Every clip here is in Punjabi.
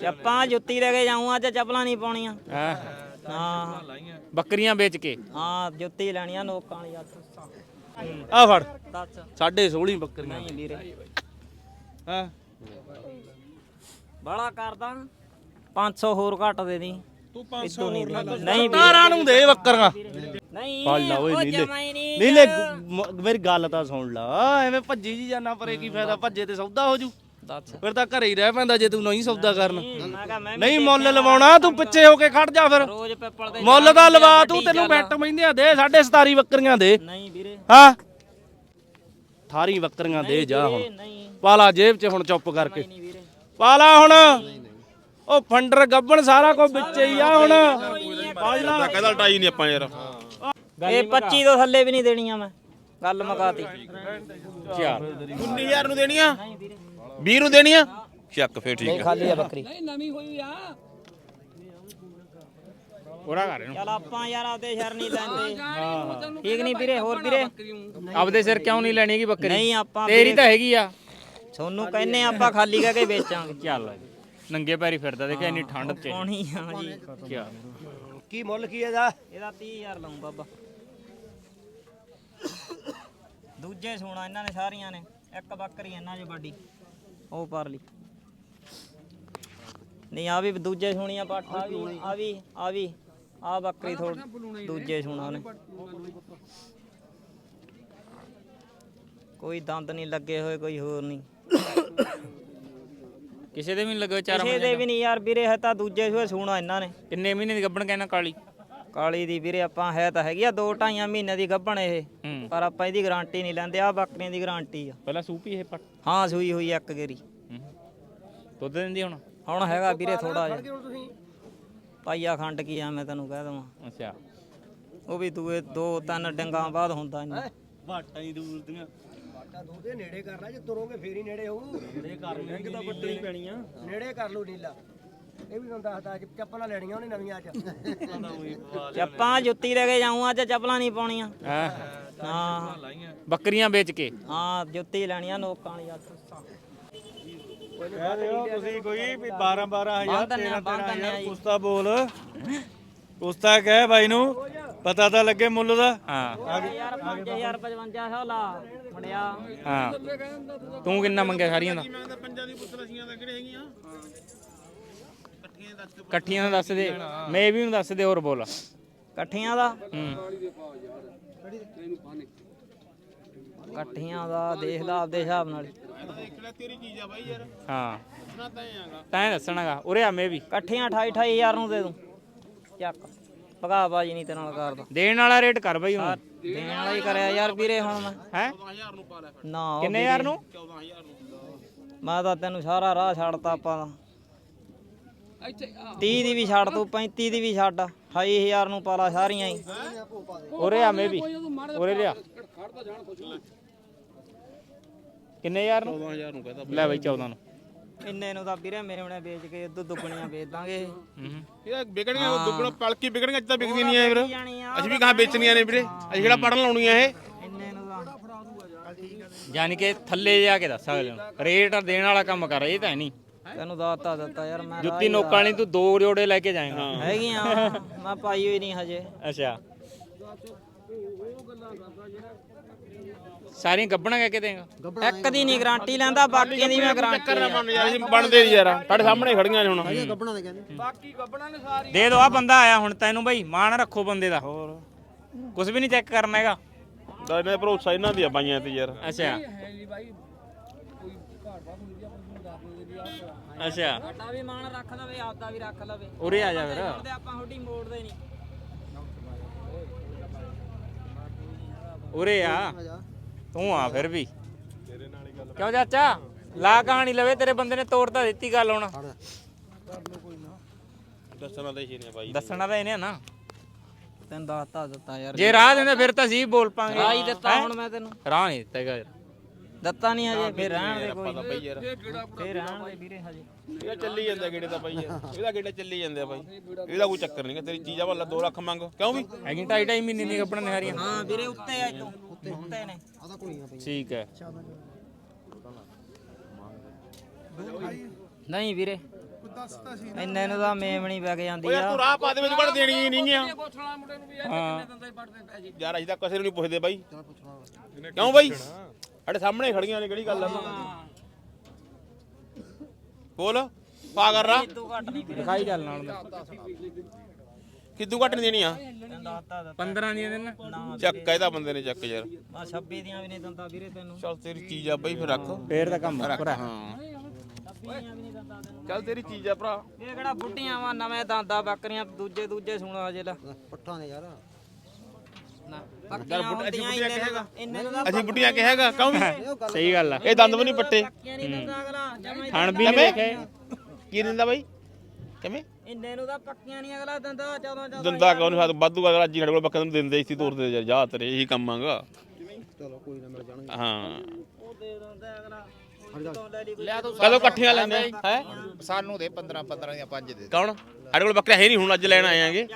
ਚੱਪਾਂ ਜੁੱਤੀ ਲੈ ਕੇ ਜਾਊਂ ਅੱਜ ਚੱਪਲਾਂ ਨਹੀਂ ਪਾਉਣੀਆਂ। ਹਾਂ? ਹਾਂ। ਬੱਕਰੀਆਂ ਵੇਚ ਕੇ। ਹਾਂ ਜੁੱਤੀ ਲੈਣੀਆਂ ਨੋਕਾਂ ਵਾਲੀ ਅੱਜ ਆ ਫੜ। ਦੱਸ ਸਾਢੇ 16 ਬੱਕਰੀਆਂ। ਨਹੀਂ ਵੀਰੇ। ਹਾਂ? ਬੜਾ ਕਰਦਾ 500 ਹੋਰ ਘੱਟ ਦੇ ਦੀ। ਤੂੰ ਇਦੋਂ ਨਹੀਂ ਦੇ ਨਹੀਂ ਵੀਰੇ। ਤਾਰਾਂ ਨੂੰ ਦੇ ਬੱਕਰੀਆਂ। ਨਹੀਂ ਫੜ ਲਾ ਓਏ ਉਹ ਨੀਲੇ। ਜਮਾਂ ਹੀ ਨਹੀਂ ਨੀਲੇ ਮ- ਮੇਰੀ ਗੱਲ ਤਾਂ ਸੁਣ ਲਾ। ਐਵੇਂ ਭੱਜੀ ਜੀ ਜਾਣਾ ਪਰੇ ਕੀ ਫਾਇਦਾ? ਭੱਜੇ ਤੇ ਸੌਦਾ ਹੋ ਜੂ। ਦੱਸ। ਫਿਰ ਤਾਂ ਘਰੇ ਹੀ ਰਹਿ ਪੈਂਦਾ ਜੇ ਤੂੰ ਨਹੀਂ ਸੌਦਾ ਕਰਨਾ। ਮੈਂ ਕਿਹਾ ਮੈਂ ਵੀ ਨਹੀਂ ਮੁੱਲ ਲਵਾਉਣਾ ਤੂੰ ਪਿੱਛੇ ਹੋ ਕੇ ਖੜ ਜਾ ਫਿਰ। ਰੋਜ਼ ਪਿੱਪਲ ਦੇ ਮੁੱਲ ਦਾ ਲਵਾ ਤੂੰ ਤੈਨੂੰ। ਬੈਟ ਮਹਿੰਦਿਆਂ ਦੇ 17.5 ਬੱਕਰੀਆਂ ਦੇ। ਨਹੀਂ ਵੀਰੇ। ਹਾਂ। ਥਾਰੀ ਬੱਕਰੀਆਂ ਦੇ ਜਾ ਹੁਣ। ਨਹੀਂ। ਪਾਲਾ ਜੇਬ 'ਚ ਹੁਣ ਚੁੱਪ ਕਰਕੇ। ਨਹੀਂ ਵੀਰੇ। ਪਾਲਾ ਹੁਣ। ਉਹ ਫੰਡਰ ਗੱਬਣ ਸਾਰਾ ਕੁਝ ਵਿੱਚ ਹੀ ਆ ਹੁਣ। ਕਹਦਾ ਲਟਾਈ ਨਹੀਂ ਆਪਾਂ ਯਾਰ। ਇਹ 25 ਤੋਂ ਥੱਲੇ ਵੀ ਨਹੀਂ ਦੇਣੀਆਂ ਮੈਂ। ਗੱਲ ਮੁਕਾਤੀ। ਚਾਰ 19000 ਨੂੰ ਦੇਣੀਆਂ? 20 ਨੂੰ ਦੇਣੀਆਂ ਚੱਕ ਫੇਰ ਠੀਕ ਆ। ਖਾਲੀ ਆ ਬੱਕਰੀ। ਉਹਰਾ ਕਰ ਇਹਨੂੰ। ਚਲ ਆਪਾਂ ਯਾਰ ਆਪਦੇ ਸ਼ਰ ਨਹੀਂ ਲੈਂਦੇ। ਠੀਕ ਨਹੀਂ ਵੀਰੇ ਹੋਰ ਵੀਰੇ? ਆਪਦੇ ਸਿਰ ਕਿਉਂ ਨਹੀਂ ਲੈਣੀ ਹੈਗੀ ਬੱਕਰੀ? ਨਹੀਂ ਆਪਾਂ ਤੇਰੀ ਤਾਂ ਹੈਗੀ ਆ। ਤੁਹਾਨੂੰ ਕਹਿੰਨੇ ਆਪਾਂ ਖਾਲੀ ਕਰਕੇ ਵੇਚਾਂਗੇ। ਚੱਲ। ਨੰਗੇ ਪੈਰੀ ਫਿਰਦਾ ਦੇਖਿਆ ਇੰਨੀ ਠੰਡ ਚ। ਪਾਉਣੀ ਆ ਜੀ। ਕਿਆ? ਕੀ ਮੁੱਲ ਕੀ ਇਹਦਾ? ਇਹਦਾ 30000 ਲਾਉਂ ਬਾਬਾ। ਦੂਜੇ ਸੋਣਾ ਇਹਨਾਂ ਨੇ ਸਾਰੀਆਂ ਨੇ। ਇੱਕ ਬੱਕਰੀ ਇਹਨਾਂ 'ਚ ਵੱਡੀ ਉਹ ਪਰ ਲਈ ਨਹੀਂ ਆ ਵੀ ਦੂਜੇ ਸੋਣੀਆਂ ਪਾਠਾ ਵੀ ਆ ਵੀ ਆ ਵੀ ਆ ਬੱਕਰੀ ਥੋੜ ਦੂਜੇ ਸੋਣਾ ਨੇ ਕੋਈ ਦੰਦ ਨਹੀਂ ਲੱਗੇ ਹੋਏ ਕੋਈ ਹੋਰ ਨਹੀਂ। ਕਿਸੇ ਦੇ ਵੀ ਨਹੀਂ ਲੱਗੇ ਚਾਰ ਕਿਸੇ ਦੇ ਵੀ ਨਹੀਂ ਯਾਰ ਵੀਰੇ ਹੈ ਤਾਂ ਦੂਜੇ ਸੋਏ ਸੋਣਾ ਇਹਨਾਂ ਨੇ। ਕਿੰਨੇ ਮਹੀਨੇ ਦੀ ਗੱਬਣ ਕਹਿਣਾ ਕਾਲੀ? ਕਾਲੀ ਦੀ ਵੀਰੇ ਆਪਾਂ ਹੈ ਤਾਂ ਹੈਗੀ ਆ ਦੋ ਢਾਈਆਂ ਮਹੀਨੇ ਦੀ ਗੱਭਣ ਇਹ। ਪਰ ਆਪਾਂ ਇਹਦੀ ਗਾਰੰਟੀ ਨਹੀਂ ਲੈਂਦੇ ਆ ਬੱਕਰੀਆਂ ਦੀ ਗਾਰੰਟੀ ਆ। ਪਹਿਲਾਂ ਸੂਪੀ ਇਹ ਪੱਟ ਹਾਂ ਸੂਈ ਹੋਈ ਇੱਕ ਗੇਰੀ। ਹੂੰ। ਦੁੱਧ ਦਿੰਦੀ ਹੁਣ? ਹੁਣ ਹੈਗਾ ਵੀਰੇ ਥੋੜਾ ਜਿਹਾ। ਪਾਈਆ ਖੰਡ ਕੀ ਆ ਮੈਂ ਤੈਨੂੰ ਕਹਿ ਦਵਾਂ। ਅੱਛਾ। ਉਹ ਵੀ ਦੂਏ ਦੋ ਤਿੰਨ ਡੰਗਾਂ ਬਾਅਦ ਹੁੰਦਾ ਇੰਨਾ ਬਾਟਾਂ ਹੀ ਦੂਰ ਦੀਆਂ। ਬਾਟਾ ਦੂਦੇ ਨੇੜੇ ਕਰ ਲੈ ਜੇ ਤੁਰੋਗੇ ਫੇਰ ਹੀ ਨੇੜੇ ਹੋਊ। ਨੇੜੇ ਕਰ ਲੂ ਤਾਂ ਵੱਡੀ। ਪੈਣੀ ਆ। ਨੇੜੇ ਕਰ ਲੂ ਨੀਲਾ। ਇਹ ਵੀ ਤੁਹਾਨੂੰ ਦੱਸਦਾ ਅੱਜ ਚੱਪਲਾਂ ਲੈਣੀਆਂ ਉਹਨੇ ਨਵੀਆਂ ਅੱਜ। ਚੱਪਾਂ ਜੁੱਤੀ ਲੈ ਕੇ ਜਾਊਂ ਅੱਜ ਚੱਪਲਾਂ ਨਹੀਂ ਪਾਉਣੀਆਂ। ਹਾਂ? ਹਾਂ। ਬੱਕਰੀਆਂ ਵੇਚ ਕੇ। ਹਾਂ ਜੁੱਤੀ ਲੈਣੀਆਂ ਨੋਕਾਂ ਵਾਲੀ ਅੱਜ। ਤੁਸੀਂ ਕੋਈ ਵੀ 12 12000 ਬੰਦ ਨੇ ਬੰਦ ਨੇ ਜੀ। ਕੁਸਤਾ ਬੋਲ। ਕੁਸਤਾ ਕਹਿ ਬਾਈ ਨੂੰ ਪਤਾ ਤਾਂ ਲੱਗੇ ਮੁੱਲ ਦਾ। ਹਾਂ। ਯਾਰ 5000 5500 ਲਾ ਮੁੰਡਿਆ। ਹਾਂ। ਤੂੰ ਕਿੰਨਾ ਮੰਗਿਆ ਸਾਰੀਆਂ ਦਾ? ਮੈਂ ਤਾਂ ਪੰਜਾਂ ਦੀ ਪੁੱਤਰਸੀਆਂ ਦਾ ਕਿਹੜੇ ਹੈਗੀਆਂ? ਇਕੱਠੀਆਂ ਦਾ ਦੱਸ ਦੇ। ਮੈਂ ਵੀ ਨੂੰ ਦੱਸ ਦੇ ਹੋਰ ਬੋਲ। ਇਕੱਠੀਆਂ ਦਾ? ਹੂੰ। ਇਕੱਠੀਆਂ ਦਾ ਦੇਖ ਲਾ ਆਪਦੇ ਹਿਸਾਬ ਨਾਲ। ਹੀ। ਤਾਂ ਹੈਗਾ ਤੈਂ ਦੱਸਣਾਗਾ ਉਰੇ ਆ ਮੈਂ ਵੀ। ਇਕੱਠੀਆਂ 28 28000 ਨੂੰ ਦੇ ਦੂੰ। ਚੱਕ। ਭਗਾ ਬਾਜੀ ਨਹੀਂ ਤੇ ਨਾਲ ਕਰਦਾ। ਦੇਣ ਵਾਲਾ ਰੇਟ ਕਰ ਬਈ ਹੁਣ। ਦੇਣ ਵਾਲਾ ਹੀ ਕਰਿਆ ਯਾਰ ਵੀਰੇ ਹੁਣ ਮੈਂ। ਹੈ? 14000 ਨੂੰ ਪਾ ਲੈ ਫਿਰ ਨਾ ਉਹ ਕਿੰਨੇ ਯਾਰ ਨੂੰ 14000 ਨੂੰ? ਮੈਂ ਤਾਂ ਤੈਨੂੰ ਸਾਰਾ ਰਾਹ ਛੱਡਤਾ ਆਪਾਂ ਦਾ। 30 ਦੀ ਵੀ ਛੱਡ ਤੂੰ 35 ਦੀ ਵੀ ਛੱਡ। 28000 ਨੂੰ ਪਾ ਲਾ ਸਾਰੀਆਂ ਹੀ। ਉਰੇ ਆ ਮੈਂ ਵੀ ਉਰੇ ਲਿਆ। ਕਿੰਨੇ ਯਾਰ ਨੂੰ? 14000 ਨੂੰ ਕਹਦਾ ਲੈ ਬਈ 14 ਨੂੰ। ਇੰਨੇ ਨੂੰ ਤਾਂ ਵੀਰੇ ਮੇਰੇ ਹੁਣੇ ਵੇਚ ਕੇ ਇਦੋਂ ਦੁੱਗਣੀਆਂ ਵੇਚ ਦਾਂਗੇ। ਹੂੰ। ਇਹ ਵਿਕਣੀਆਂ ਉਹ ਦੁੱਗਣਾ ਪਲਕੀ ਵਿਕਣੀਆਂ ਅੱਜ ਤਾਂ ਵਿਕਦੀਆਂ ਨਹੀਂ ਆ ਵੀਰ। ਅਸੀਂ ਵੀ ਕਹਾਂ ਵੇਚਣੀਆਂ ਨੇ ਵੀਰੇ। ਅਸੀਂ ਕਿਹੜਾ ਪੜਨ ਲਾਉਣੀਆਂ ਇਹ। ਇੰਨੇ ਨੂੰ ਤਾਂ। ਯਾਨੀ ਕਿ ਥੱਲੇ ਜਾ ਕੇ ਦੱਸ ਨੂੰ। ਰੇਟ ਦੇਣ ਵਾਲਾ ਕੰਮ ਕਰ ਇਹ ਤਾਂ ਨਹੀਂ। ਤੈਨੂੰ ਦਾਤਾ ਦਿੱਤਾ ਯਾਰ ਮੈਂ ਜੁੱਤੀ ਨੋਕਾਂ ਵਾਲੀ ਤੂੰ ਦੋ ਜੋੜੇ ਲੈ ਕੇ ਜਾਏਗਾ। ਹੈਗੀਆਂ ਮੈਂ ਪਾਈ ਹੋਈ ਨਹੀਂ ਹਜੇ। ਅੱਛਾ। ਸਾਰੀਆਂ ਗੱਬਣਾ ਕਹਿ ਕੇ ਦੇਗਾ? ਇੱਕ ਦੀ ਨਹੀਂ ਗਾਰੰਟੀ ਲੈਂਦਾ ਬਾਕੀਆਂ ਦੀ ਮੈਂ ਗਾਰੰਟੀ ਕਰਨਾ ਮੰਨ ਯਾਰ ਅਸੀਂ ਬਣਦੇ ਨਹੀਂ ਯਾਰ। ਸਾਡੇ ਸਾਹਮਣੇ ਖੜੀਆਂ ਨੇ ਹੁਣ। ਦੇ ਦੋ ਆ ਬੰਦਾ ਆਇਆ ਹੁਣ ਤੈਨੂੰ ਬਈ ਮਾਣ ਰੱਖੋ ਬੰਦੇ ਦਾ। ਹੋਰ। ਕੁਝ ਵੀ ਨਹੀਂ ਚੈੱਕ ਕਰਨਾ ਹੈਗਾ। ਦਾ ਇਹਨੇ ਭਰੋਸਾ ਇਹਨਾਂ ਦੀਆਂ ਬਾਈਆਂ ਤੇ ਯਾਰ। ਅੱਛਾ। ਅੱਛਾ। ਸਾਡਾ ਵੀ ਮਾਣ ਰੱਖ ਲਵੇ ਆਪਦਾ ਵੀ ਰੱਖ ਲਵੇ। ਉਰੇ ਆ ਜਾ ਫਿਰ। ਤੇ ਆਪਾਂ ਥੋੜੀ ਮੋੜਦੇ ਨਹੀਂ। ਉਰੇ ਆ। ਤੂੰ ਆ ਫਿਰ ਵੀ। ਕਿਉਂ ਚਾਚਾ? ਲਾ ਕਹਾਣੀ ਲਵੇ ਤੇਰੇ ਬੰਦੇ ਨੇ ਤੋੜ ਤਾਂ ਦਿੱਤੀ ਗੱਲ ਹੁਣ। ਦੱਸਣਾ ਤਾਂ ਹੀ ਨੇ ਬਾਈ। ਦੱਸਣਾ ਤਾਂ ਇਹਨੇ ਆ ਨਾ। ਤੈਨੂੰ ਦੱਸਤਾ ਦਿੱਤਾ ਯਾਰ। ਜੇ ਰਾਹ ਦਿੰਦੇ ਫਿਰ ਤਾਂ ਸੀ ਬੋਲ ਪਾਂਗੇ। ਰਾਹ ਹੀ ਦਿੱਤਾ ਹੁਣ ਮੈਂ ਤੈਨੂੰ। ਰਾਹ ਨਹੀਂ ਦਿੱਤਾ ਹੈਗਾ ਯਾਰ। ਦਿੱਤਾ ਨਹੀਂ ਹਜੇ ਫਿਰ ਰਹਿਣ ਦੇ ਕੋਈ। ਪਤਾ ਬਈ ਯਾਰ। ਫਿਰ ਰਹਿਣ ਦੇ ਵੀਰੇ ਹਜੇ। ਇਹਦਾ ਚੱਲੀ ਜਾਂਦਾ ਗੇੜੇ ਤਾਂ ਬਾਈ ਇਹਦਾ ਗੇੜਾ ਚੱਲੀ ਜਾਂਦਾ ਬਾਈ। ਇਹਦਾ ਕੋਈ ਚੱਕਰ ਨਹੀਂ ਤੇਰੀ ਚੀਜ਼ਾਂ ਵੱਲ 2 ਲੱਖ ਮੰਗ। ਕਿਉਂ ਵੀ? ਹੈਗੀ ਢਾਈ ਢਾਈ ਮਹੀਨੇ ਦੀ ਕੱਪੜਾ ਨੇ ਸਾਰੀਆਂ ਹਾਂ ਵੀਰੇ ਉੱਤੇ ਆ ਤੂੰ ਉੱਤੇ ਨੇ। ਠੀਕ ਹੈ। ਨਹੀਂ ਵੀਰੇ ਇੰਨੇ ਨੂੰ ਤਾਂ ਮੇਮਣੀ ਵਗ ਜਾਂਦੀ ਓਏ ਆ। ਤੂੰ ਰਾਹ ਪਾ ਦੇ ਮੈਨੂੰ ਕਿਹੜਾ ਦੇਣੀ ਨਹੀਂ ਆ। ਹਾਂ। ਯਾਰ ਅਸੀਂ ਤਾਂ ਕਿਸੇ ਨੂੰ ਨਹੀਂ ਪੁੱਛਦੇ ਬਾਈ। ਕਿਉਂ ਬਾਈ? ਸਾਡੇ ਸਾਹਮਣੇ ਖੜੀਆਂ ਨੇ ਕਿਹੜੀ ਗੱਲ ਆ? ਬੋਲ ਪਾ ਕਰ ਰਾ। ਦਿਖਾਈ ਚੱਲ ਨਾਲ ਕਿੱਦੂ ਘੱਟ ਨਹੀਂ ਦੇਣੀ ਆ? ਤੈਨੂੰ ਦੱਸਤਾ ਤਾਂ 15 ਦੀਆਂ ਦੇਣਾ। ਨਾ ਚੱਕ ਕਹਿਦਾ ਬੰਦੇ ਨੇ ਚੱਕ ਯਾਰ। ਆ 26 ਦੀਆਂ ਵੀ ਨਹੀਂ ਦਿੰਦਾ ਵੀਰੇ ਤੈਨੂੰ। ਚੱਲ ਤੇਰੀ ਚੀਜ਼ ਆ ਬਾਈ ਫਿਰ ਰੱਖ। ਫੇਰ ਦਾ ਕੰਮ ਰੱਖ ਹਾਂ। 26 ਦੀਆਂ ਵੀ ਨਹੀਂ ਦਿੰਦਾ ਤੈਨੂੰ ਚੱਲ ਤੇਰੀ ਚੀਜ਼ ਆ ਭਰਾ। ਇਹ ਕਿਹੜਾ ਬੁੱਢੀਆਂ ਵਾ ਨਵੇਂ ਦਾਂਦਾ ਬੱਕਰੀਆਂ ਦੂਜੇ ਦੂਜੇ ਸੁਣਾ ਜੇ ਲਾ। ਪੱਠਾ ਨੇ ਯਾਰ। ਅਸੀਂ ਬੁੱਢੀਆਂ ਕਿਹਾਗਾ। ਕਿਉਂ ਵੀ? ਸਹੀ ਗੱਲ ਆ। ਇਹ ਦੰਦ ਵੀ ਨਹੀਂ ਪੱਟੇ। ਨਹੀਂ ਦਿੰਦਾ ਅਗਲਾ ਜਮਾਂ ਹੀ ਖਾਣ ਵੀ ਨਹੀਂ ਕਿਵੇਂ? ਦੇਖੇ ਕੀ ਦਿੰਦਾ ਬਾਈ? ਕਿਵੇਂ? ਇੰਨੇ ਨੂੰ ਤਾਂ ਪੱਕੀਆਂ ਨਹੀਂ ਅਗਲਾ ਦਿੰਦਾ 14 14 ਦੰਦਾ ਕੌਣ? ਹੱਥ ਵਾਧੂ ਅਗਰ ਅੱਜ ਹੀ ਸਾਡੇ ਕੋਲ ਬੱਕਰ ਨੂੰ ਦਿੰਦੇ ਸੀ ਤੋਰਦੇ ਯਾਰ ਜਾ ਤੇਰੇ ਇਹੀ ਕੰਮ ਆਗਾ। ਚਲੋ ਕੋਈ ਨਾ ਮਿਲ ਜਾਣਗੇ ਹਾਂ। ਉਹ ਦੇ ਦਿੰਦਾ ਅਗਲਾ। ਕਦੋਂ ਇਕੱਠੀਆਂ ਲੈਂਦੇ ਹੈ? ਸਾਨੂੰ ਦੇ 15 15 ਦੀਆਂ ਪੰਜ ਦੇ ਕੌਣ? ਸਾਡੇ ਕੋਲ ਬੱਕਰੇ ਹੈ ਨਹੀਂ ਹੁਣ ਅੱਜ ਲੈਣ ਆਏ ਆਂਗੇ।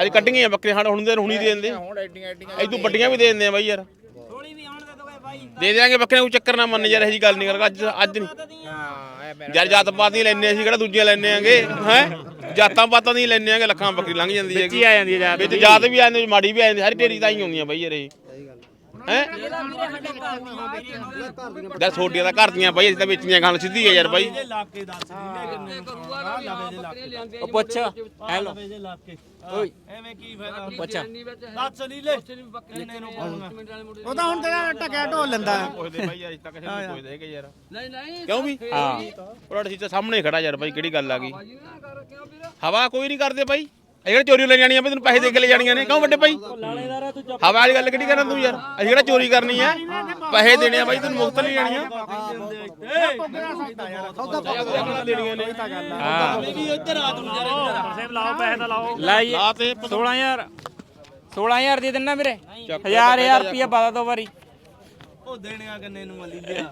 ਅੱਜ ਕੱਢੀਆਂ ਬੱਕਰੀਆਂ ਸਾਡੇ ਹੁਣ ਦੇ ਹੁਣੀ ਦੇ ਦਿੰਦੇ। ਹੁਣ ਐਡੀਆਂ ਐਡੀਆਂ ਐਦੂ ਵੱਡੀਆਂ ਵੀ ਦੇ ਦਿੰਦੇ ਆ ਬਾਈ ਯਾਰ। ਥੋੜੀ ਵੀ ਆਉਣ ਦੇ ਦੋਗੇ ਬਾਈ। ਦੇ ਦਿਆਂਗੇ ਬੱਕਰੀਆਂ ਕੋਈ ਚੱਕਰ ਨਾ ਮੰਨ ਯਾਰ ਇਹੋ ਜੀ ਗੱਲ ਨਹੀਂ ਕਰਗਾ ਅੱਜ ਅੱਜ ਨਹੀਂ। ਹਾਂ ਯਾਰ ਜਾਤ ਪਾਤ ਨਹੀਂ ਲੈਣੇ ਅਸੀਂ ਕਿਹੜਾ ਦੂਜੀਆਂ ਲੈਣੇ ਆਂਗੇ? ਹੈ? ਜਾਤਾਂ ਪਾਤਾਂ ਨਹੀਂ ਲੈਣੇ ਆਂਗੇ ਲੱਖਾਂ ਬੱਕਰੀ ਲੰਘ ਜਾਂਦੀ ਕੀ ਹੈਗੀ ਆ ਜਾਂਦੀ ਹੈ ਜਾਤ ਵਿੱਚ ਜਾਤ ਵੀ ਆ ਜਾਂਦੀ ਮਾੜੀ ਵੀ ਆ ਜਾਂਦੀ ਸਾਰੀ ਢੇਰੀ ਤਾਂ ਹੀ ਆਉਂਦੀਆਂ ਬਾਈ ਯਾਰ ਇਹ। ਹੈ? ਇਹਦਾ ਵੀਰੇ ਸਾਡੇ ਘਰ ਦੀਆਂ ਬਾਈ ਅਸੀਂ ਤਾਂ ਵੇਚਣੀਆਂ ਗੱਲ ਸਿੱਧੀ ਹੈ। ਯਾਰ ਬਾਈ ਉਹ ਪੁੱਛ ਹੈਲੋ। ਓਏ। ਐਵੇਂ ਕੀ ਫਾਇਦਾ ਪੁੱਛ ਦੱਸ ਨਹੀਂ ਲੈ। ਉਹ ਤਾਂ ਹੁਣ ਤੇਰਾ ਟਕਿਆ ਢੋਲ ਲੈਂਦਾ ਪੁੱਛਦੇ ਬਾਈ ਯਾਰ ਅਸੀਂ ਤਾਂ ਕਿਸੇ ਨੂੰ ਪੁੱਛਦੇ ਹੈਗੇ ਯਾਰ। ਨਹੀਂ ਨਹੀਂ ਕਿਉਂ ਵੀ? ਹਾਂ। ਉਹ ਸੀ ਤਾਂ ਸਾਹਮਣੇ ਖੜਾ ਯਾਰ ਬਾਈ ਕਿਹੜੀ ਗੱਲ ਆ ਗਈ? ਹਵਾ ਕੋਈ ਨਹੀਂ ਕਰਦੇ ਬਾਈ। ਇਹ ਕਿਹੜਾ ਚੋਰੀ ਲੈ ਜਾਣੀਆਂ ਬਈ ਤੈਨੂੰ ਪੈਸੇ ਦੇ ਕੇ ਲੈ ਜਾਣੀਆਂ ਨੇ? ਕਿਉਂ ਵੱਡੇ ਬਾਈ ਹਵਾ ਵਾਲੀ ਗੱਲ ਕਿਹੜੀ ਕਰਨਾ ਤੂੰ ਯਾਰ? ਅਸੀਂ ਕਿਹੜਾ ਚੋਰੀ ਕਰਨੀ ਆ? ਪੈਸੇ ਦੇਣੇ ਆ ਬਾਈ ਤੈਨੂੰ ਮੁਫਤ ਜਾਣੀਆਂ ਨੇ ਲਾਈ ਲਾ ਤੇ 16000 16000 ਦੇ ਦੇਣਾ ਵੀਰੇ। 1000 1000 ਰੁਪਿਆ ਪਾ ਦੋ ਵਾਰੀ। ਉਹ ਦੇਣਿਆ ਕਿੰਨੇ ਨੂੰ ਮਲੀ ਲਿਆ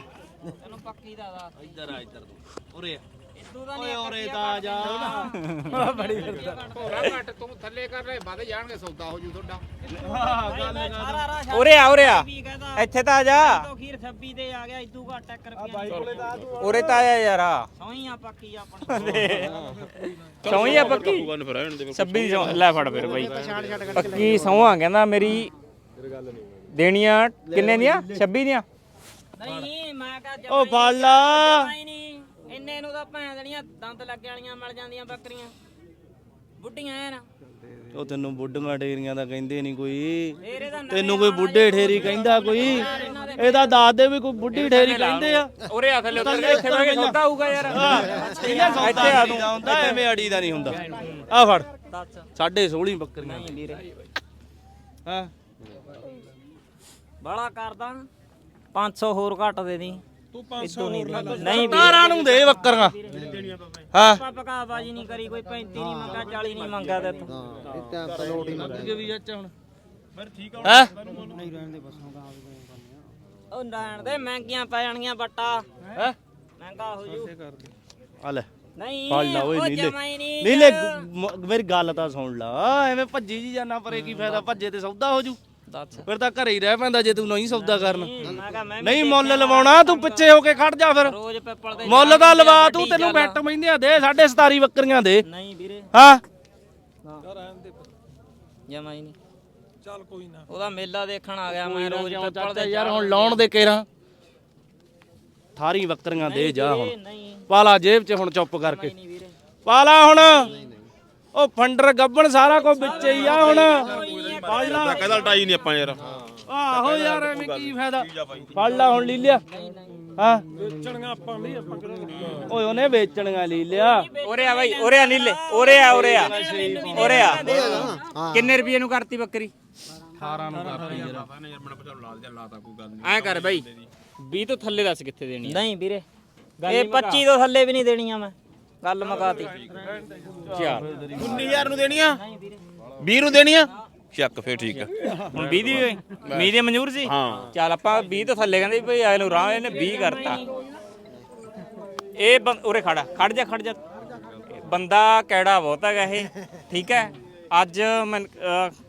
ਤੈਨੂੰ ਪੱਕੀ ਦਾ। ਇੱਧਰ ਆ ਇੱਧਰ ਤੂੰ। ਉਰੇ ਆ। ਓਏ ਉਰੇ ਤਾਂ ਆ ਜਾ ਥੋੜਾ ਘੱਟ ਤੂੰ ਥੱਲੇ ਕਰ ਲੈ ਵੱਧ ਜਾਣਗੇ ਸੌਦਾ ਹੋ ਜੂ ਤੁਹਾਡਾ ਉਰੇ ਆ ਉਰੇ ਆ ਇੱਥੇ ਤਾਂ ਆ ਜਾ ਤੋਂ ਖੀਰ 26 ਤੇ ਆ ਗਿਆ ਇਦੋਂ ਘੱਟ ਟੱਕਰ ਰੁਪਿਆ ਉਰੇ ਤਾਂ ਆਇਆ ਯਾਰ ਸੌਈ ਆ ਪੱਕੀ ਆਪਣੀ ਸੌਂ ਆ ਪੱਕੀ ਗੱਲ ਫਿਰ ਰਹਿਣ ਦੇ 26 ਦੀ ਸਹੁੰ- ਲੈ ਫੜ ਫਿਰ ਬਾਈ ਪੱਕੀ ਸੌਂਹਾਂ ਕਹਿੰਦਾ ਮੇਰੀ ਦੇਣੀਆਂ ਕਿੰਨੇ ਦੀਆਂ 26 ਦੀਆਂ ਨਹੀਂ ਮੈਂ ਕਹਾ ਉਹ ਫੜ ਲਾ ਇੰਨੇ ਨੂੰ ਤਾਂ ਭੈਣ ਦੇਣੀਆਂ ਦੰਦ ਲੱਗੇ ਵਾਲੀਆਂ ਮਿਲ ਜਾਂਦੀਆਂ ਬੱਕਰੀਆਂ। ਬੁੱਢੀਆਂ ਐ ਨਾ ਉਹ ਤੈਨੂੰ ਬੁੱਢੀਆਂ ਠੇਰੀਆਂ ਦਾ ਕਹਿੰਦੇ ਨਹੀਂ ਕੋਈ। ਫੇਰ ਇਹਦਾ ਤੈਨੂੰ ਕੋਈ ਬੁੱਢੇ ਠੇਰੀ ਕਹਿੰਦਾ ਕੋਈ। ਇਹਦਾ ਦੱਸ ਦੇ ਵੀ ਕੋਈ ਬੁੱਢੀ ਠੇਰੀ ਕਹਿੰਦੇ ਆ। ਉਰੇ ਆ ਥੱਲੇ ਉਤਰ ਇੱਥੇ ਬਹਿ ਕੇ ਸੌਦਾ ਹੋਊਗਾ ਯਾਰ। ਇੱਥੇ ਆ ਤੂੰ। ਹੁੰਦਾ ਐਵੇਂ ਅੜੀ ਦਾ ਨਹੀਂ ਹੁੰਦਾ ਆ ਫੜ। ਦੱਸ ਸਾਢੇ 16 ਬੱਕਰੀਆਂ। ਨਹੀਂ ਵੀਰੇ। ਹਾਂ। ਬੜਾ ਕਰਦਾ 500 ਹੋਰ ਘੱਟ ਦੇ ਦੀ। ਤੂੰ 500 ਨਹੀਂ ਦੇ। ਨਹੀਂ ਤਾਰਾਂ ਨੂੰ ਦੇ ਬੱਕਰੀਆਂ। ਹਾਂ। ਆਪਾਂ ਪਕਾ ਬਾਜੀ ਨਹੀਂ ਕਰੀ ਕੋਈ 35 ਨਹੀਂ ਮੰਗਾ 40 ਨਹੀਂ ਮੰਗਾ ਤੇ ਤੂੰ। ਵੀ ਚਾਚਾ ਹੁਣ। ਹੈ? ਉਹ ਲੈਣ ਦੇ ਮਹਿੰਗੀਆਂ ਪੈ ਜਾਣਗੀਆਂ ਬੱਟਾ ਹੈ? ਮਹਿੰਗਾ ਹੋ ਜੂ। ਆ ਲੈ। ਨਹੀਂ ਫੜ ਲਾ ਓਏ ਉਹ ਨੀਲੇ। ਜਮਾਂ ਹੀ ਨਹੀਂ ਨੀਲੇ ਮ- ਮੇਰੀ ਗੱਲ ਤਾਂ ਸੁਣ ਲਾ। ਐਵੇਂ ਭੱਜੀ ਜੀ ਜਾਣਾ ਪਰੇ ਕੀ ਫਾਇਦਾ? ਭੱਜੇ ਤੇ ਸੌਦਾ ਹੋ ਜੂ। ਦੱਸ। ਫਿਰ ਤਾਂ ਘਰੇ ਹੀ ਰਹਿ ਪੈਂਦਾ ਜੇ ਤੂੰ ਨਹੀਂ ਸੌਦਾ ਕਰਨਾ। ਮੈਂ ਕਹਾ ਮੈਂ ਵੀ ਨਹੀਂ ਮੁੱਲ ਲਵਾਉਣਾ ਤੂੰ ਪਿੱਛੇ ਹੋ ਕੇ ਖੜ ਜਾ ਫਿਰ। ਰੋਜ਼ ਪਿੱਪਲ ਦੇ ਮੁੱਲ ਦਾ ਲਵਾ ਤੂੰ ਤੈਨੂੰ। ਬੈਟ ਮਹਿੰਦਿਆਂ ਦੇ 17.5 ਬੱਕਰੀਆਂ ਦੇ। ਨਹੀਂ ਵੀਰੇ। ਹਾਂ। ਜਮਾ ਹੀ ਨਹੀਂ। ਚੱਲ ਕੋਈ ਨਾ। ਉਹਦਾ ਮੇਲਾ ਦੇਖਣ ਆ ਗਿਆ ਮੈਂ ਰੋਜ਼ ਪਿੱਪਲ ਦੇ ਯਾਰ ਹੁਣ ਲਾਉਣ ਦੇ ਕੇਰਾ। ਥਾਰੀ ਬੱਕਰੀਆਂ ਦੇ ਜਾ ਹੁਣ। ਨਹੀਂ। ਪਾਲਾ ਜੇਬ 'ਚ ਹੁਣ ਚੁੱਪ ਕਰਕੇ। ਨਹੀਂ ਵੀਰੇ। ਪਾਲਾ ਹੁਣ। ਉਹ ਫੰਡਰ ਗੱਬਣ ਸਾਰਾ ਕੁਝ ਵਿੱਚ ਹੀ ਆ ਹੁਣ। ਤਾਂ ਕਹਦਾ ਲਟਾਈ ਨਹੀਂ ਆਪਾਂ ਯਾਰ। ਆਹੋ ਯਾਰ ਐਵੇਂ ਕੀ ਫਾਇਦਾ? ਫੜ ਲਾ ਹੁਣ ਲੈ ਲਿਆ ਹਾਂ। ਵੇਚਣੀਆਂ ਆਪਾਂ ਲਈ ਆਪਾਂ ਓਏ ਉਹਨੇ ਵੇਚਣੀਆਂ ਲੈ ਲਿਆ ਉਰੇ ਆ ਬਾਈ ਉਰੇ ਆ ਨੀਲੇ। ਉਰੇ ਆ ਉਰੇ ਆ। ਉਰੇ ਆ। ਕਿੰਨੇ ਰੁਪਏ ਨੂੰ ਕਰਤੀ ਬੱਕਰੀ? 18 ਨੂੰ ਕਰਤੀ ਯਾਰ। ਯਾਰ ਮੈਨੂੰ ਪਤਾ ਲਾ ਦੇ ਲਾਤਾ ਕੋਈ ਗੱਲ ਐ ਕਰ ਬਾਈ 20 ਤੋਂ ਥੱਲੇ ਦੱਸ ਕਿੱਥੇ ਦੇਣੀ ਨਹੀਂ ਵੀਰੇ ਇਹ 25 ਤੋਂ ਥੱਲੇ ਵੀ ਨਹੀਂ ਦੇਣੀਆਂ ਮੈਂ। ਗੱਲ ਮੁਕਾਤੀ ਚੱਲ। 19000 ਨੂੰ ਦੇਣੀਆਂ? 20 ਨੂੰ ਦੇਣੀਆਂ? ਚੱਕ ਫੇਰ ਠੀਕ ਆ। ਹੁਣ 20 ਦੀ ਹੋਈ। 20 ਦੀ ਮਨਜ਼ੂਰ ਸੀ? ਹਾਂ। ਚੱਲ ਆਪਾਂ 20 ਤੋਂ ਥੱਲੇ ਕਹਿੰਦੇ ਭਈ ਆਏ ਨੂੰ ਰਾਹ ਇਹਨੇ 20 ਕਰਤਾ। ਇਹ ਉਰੇ ਖੜਾ ਖੜ ਜਾ ਖੜ ਜਾ। ਬੰਦਾ ਕਿਹੜਾ ਬਹੁਤ ਹੈਗਾ ਇਹ। ਠੀਕ ਹੈ? ਅੱਜ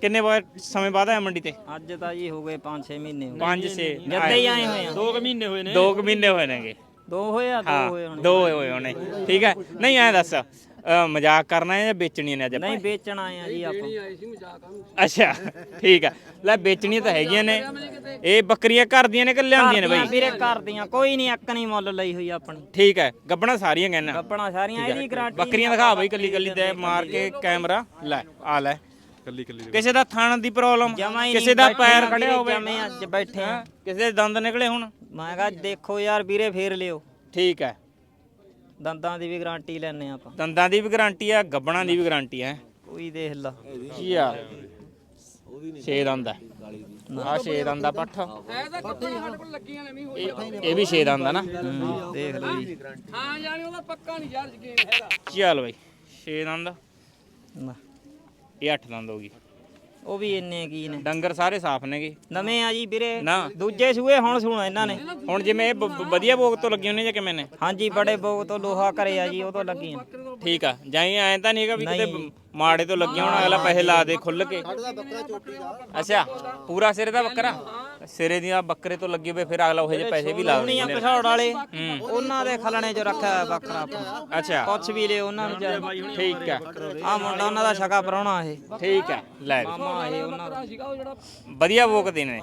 ਕਿੰਨੇ ਵਾਰ ਸਮੇਂ ਬਾਅਦ ਆਇਆ ਮੰਡੀ ਤੇ? ਅੱਜ ਤਾਂ ਜੀ ਹੋ ਗਏ 5-6 ਮਹੀਨੇ ਹੋ ਗਏ। 5 6 ਜਦ ਹੀ ਆਏ ਹੋਏ ਆ। 2 ਮਹੀਨੇ ਹੋਏ ਨੇ। 2 ਮਹੀਨੇ ਹੋਏ ਨੇਗੇ। ਦੋ ਹੋਏ ਆ ਦੋ ਹਾਂ ਹੋਏ ਹੋਣੇ। ਦੋ ਹੋਏ ਹੋਣੇ। ਠੀਕ ਹੈ। ਨਹੀਂ ਐ ਦੱਸ ਅ, ਮਜ਼ਾਕ ਕਰਨਾ ਹੈ ਜਾਂ ਵੇਚਣੀ ਨੇ ਅੱਜ ਆਪਾਂ? ਨਹੀਂ ਵੇਚਣ ਆਏ ਆ ਜੀ ਆਪਾਂ। ਅੱਛਾ ਠੀਕ ਹੈ ਲੈ ਵੇਚਣੀਆਂ ਤਾਂ ਹੈਗੀਆਂ ਨੇ। ਇਹ ਬੱਕਰੀਆਂ ਘਰ ਦੀਆਂ ਨੇ ਕਿ ਲਿਆਂਦੀਆਂ ਨੇ ਬਈ? ਵੀਰੇ ਕਰਦੀਆਂ ਕੋਈ ਨਹੀਂ ਅੱਕ ਨਹੀਂ ਮੁੱਲ ਲਈ ਹੋਈ ਆਪਣੀ। ਠੀਕ ਹੈ ਗੱਬਣਾ ਸਾਰੀਆਂ ਕਹਿੰਨਾ ਗੱਪਣਾ ਸਾਰੀਆਂ ਇਹਦੀ ਗਾਰੰਟੀ ਬੱਕਰੀਆਂ ਦਿਖਾ ਬਈ ਕੱਲੀ ਕੱਲੀ ਤੇ ਮਾਰ ਕੇ ਕੈਮਰਾ। ਲੈ ਆ ਲੈ। ਕੱਲੀ ਕੱਲੀ ਕਿਸੇ ਦਾ ਥਣ ਦੀ ਪ੍ਰੋਬਲਮ ਜਮਾ ਹੀ ਕਿਸੇ ਨਹੀਂ ਦਾ ਬੈਠੇ ਪੈਰ ਆ ਹੋਵੇ। ਜਮੇ ਅੱਜ ਬੈਠੇ ਆ। ਕਿਸੇ ਦੇ ਦੰਦ ਨਿਕਲੇ ਹੁਣ। ਮੈਂ ਕਹਾ ਦੇਖੋ ਯਾਰ ਵੀਰੇ ਫੇਰ ਲਿਓ। ਠੀਕ ਹੈ। ਦੰਦਾਂ ਦੀ ਵੀ ਗਾਰੰਟੀ ਲੈਣੇ ਆਪਾਂ। ਦੰਦਾਂ ਦੀ ਵੀ ਗਾਰੰਟੀ ਆ ਗੱਬਣਾ ਦੀ ਵੀ ਗਾਰੰਟੀ ਹੈ। ਕੋਈ ਦੇਖ ਲਾ। ਕੀ ਆ? ਛੇ ਦੰਦ ਆ ਆ ਛੇ ਦੰਦ ਆ ਪੱਠ। ਇਹ ਇਹ ਵੀ ਛੇ ਦੰਦ ਆ ਨਾ। ਦੇਖ ਲਓ ਜੀ। ਚੱਲ ਬਈ ਛੇ ਦੰਦ। ਨਾ, ਇਹ ਅੱਠ ਦੰਦ ਹੋ ਗਈ। ਉਹ ਵੀ ਇੰਨੇ ਕੀ ਨੇ। ਡੰਗਰ ਸਾਰੇ ਸਾਫ਼ ਨੇਗੇ। ਨਵੇਂ ਆ ਜੀ ਵੀਰੇ। ਨਾ। ਦੂਜੇ ਸੂਏ ਹੁਣ ਸੁਣਾ ਇਹਨਾਂ ਨੇ। ਹੁਣ ਜਿਵੇਂ ਇਹ ਬ- ਬ- ਵਧੀਆ ਭੋਗ ਤੋਂ ਲੱਗੀ ਹੁੰਨੇ ਜਾਂ ਕਿਵੇਂ ਨੇ? ਹਾਂਜੀ ਬੜੇ ਬੋਗ ਤੋਂ ਲੋਹਾ ਕਰੇ ਆ ਜੀ ਉਹ ਤੋਂ ਲੱਗੀਆਂ ਠੀਕ ਆ। ਜਾਈ ਐਂ ਤਾਂ ਨਹੀਂ ਹੈਗਾ ਵੀ ਕਿਤੇ ਮਾੜੇ ਤੋਂ ਲੱਗਿਆ ਹੁਣ ਅਗਲਾ ਪੈਸੇ ਲਾ ਦੇ ਖੁੱਲ ਕੇ। ਅੱਛਾ ਪੂਰਾ ਸਿਰੇ ਦਾ ਬੱਕਰਾ? ਸਿਰੇ ਦੀਆਂ ਬੱਕਰੇ ਤੋਂ ਲੱਗੇ ਹੋਏ ਫਿਰ ਅਗਲਾ ਉਹੇ ਜਿਹੇ ਪੈਸੇ ਵੀ ਲਾ ਦਿੰਦੇ। ਨੇ ਪਛਾੜ ਵਾਲੇ ਉਹਨਾਂ ਦੇ ਖਲਣੇ ਚ ਰੱਖਿਆ ਬੱਕਰਾ ਆਪਾਂ। ਅੱਛਾ। ਪੁੱਛ ਵੀ ਲਿਓ ਉਹਨਾਂ ਨੂੰ ਜਾ ਠੀਕ ਆ। ਆ ਮੁੰਡਾ ਉਹਨਾਂ ਦਾ ਛਕਾ ਪਰਾਉਣਾ ਇਹ। ਠੀਕ ਆ ਲੈ ਵੀ। ਮਾਮਾ ਇਹ ਉਹਨਾਂ ਦਾ। ਵਧੀਆ ਵੋਕਦੇ ਨੇ।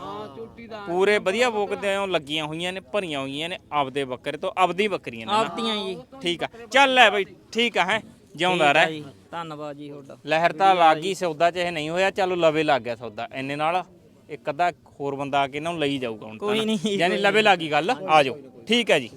ਪੂਰੇ ਵਧੀਆ ਵੋਕਦੇ ਆ ਲੱਗੀਆਂ ਹੋਈਆਂ ਨੇ ਭਰੀਆਂ ਹੋਈਆਂ ਨੇ ਆਪਦੇ ਬੱਕਰੇ ਤੋਂ ਆਪਦੀ ਬੱਕਰੀਆਂ ਨੇ ਨਾ। ਆਪਤੀਆਂ ਜੀ ਠੀਕ ਆ। ਚੱਲ ਲੈ ਬਈ ਠੀਕ ਆ ਹੈ ਜਿਉਂਦਾ ਠੀਕ ਆ ਰਹਿ। ਜੀ ਧੰਨਵਾਦ ਜੀ ਤੁਹਾਡਾ। ਲਹਿਰ ਤਾਂ ਲੱਗ ਗਈ ਸੌਦਾ ਚਾਹੇ ਨਹੀਂ ਹੋਇਆ ਚਲੋ ਲਵੇ ਲੱਗ ਗਿਆ ਸੌਦਾ। ਇੰਨੇ ਨਾਲ ਇੱਕ ਅੱਧਾ ਹੋਰ ਬੰਦਾ ਆ ਕੇ ਇਹਨਾਂ ਨੂੰ ਲਈ ਜਾਊਗਾ ਹੁਣ ਤਾਂ ਕੋਈ ਨਾ। ਨਹੀਂ, ਯਾਨੀ ਲਵੇ ਲੱਗ ਗਈ ਗੱਲ। ਆ ਜਾਓ। ਠੀਕ ਹੈ ਜੀ।